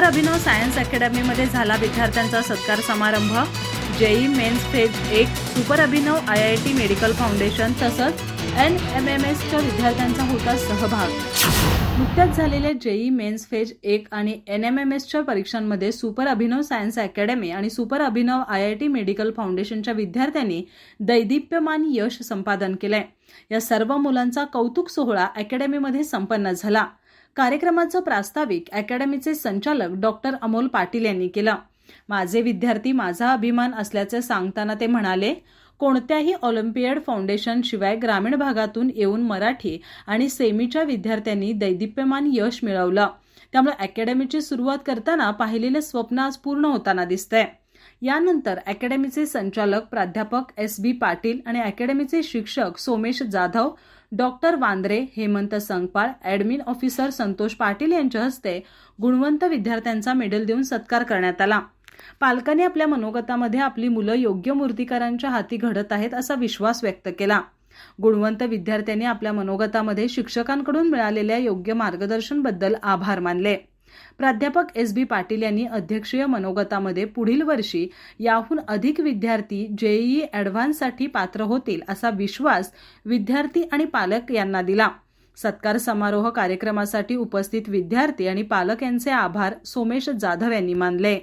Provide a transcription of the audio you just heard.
Super Abhinav science अकॅडमीमध्ये झाला विद्यार्थ्यांचा सत्कार समारंभ. जेई मेन्स फेज एक super Abhinav I I T medical foundation तसंच एन एम एम एसच्या विद्यार्थ्यांचा होता सहभाग. नुकत्याच झालेल्या जेई मेन्स फेज एक आणि एन एम एम एसच्या परीक्षांमध्ये सुपर अभिनव सायन्स अकॅडमी आणि super Abhinav I I T medical फाउंडेशनच्या विद्यार्थ्यांनी दैदिप्यमान यश संपादन केलंय. या सर्व मुलांचा कौतुक सोहळा अकॅडमीमध्ये संपन्न झाला. कार्यक्रमाचं प्रास्ताविक अकॅडमीचे संचालक डॉक्टर अमोल पाटील यांनी केलं. माझे विद्यार्थी माझा अभिमान असल्याचे सांगताना ते म्हणाले कोणत्याही ऑलिम्पियड फाउंडेशन शिवाय ग्रामीण भागातून येऊन मराठी आणि सेमीच्या विद्यार्थ्यांनी दैदिप्यमान यश मिळवलं. त्यामुळे अकॅडमीची सुरुवात करताना पाहिलेलं स्वप्न आज पूर्ण होताना दिसतंय. यानंतर अकॅडमीचे संचालक प्राध्यापक एस बी पाटील आणि अकॅडमीचे शिक्षक Somesh Jadhav doctor Wandre Hemant Sangpal admin officer Santosh Patil यांच्या हस्ते गुणवंत विद्यार्थ्यांचा मेडल देऊन सत्कार करण्यात आला. पालकांनी आपल्या मनोगतामध्ये आपली मुलं योग्य मूर्तिकारांच्या हाती घडत आहेत असा विश्वास व्यक्त केला. गुणवंत विद्यार्थ्यांनी आपल्या मनोगतामध्ये शिक्षकांकडून मिळालेल्या योग्य मार्गदर्शनबद्दल आभार मानले. प्राध्यापक एस बी पाटील यांनी अध्यक्षीय मनोगतामध्ये पुढील वर्षी याहून अधिक विद्यार्थी जेईई ॲडव्हान्ससाठी पात्र होतील असा विश्वास विद्यार्थी आणि पालक यांना दिला. सत्कार समारोह कार्यक्रमासाठी उपस्थित विद्यार्थी आणि पालक यांचे आभार सोमेश जाधव यांनी मानले.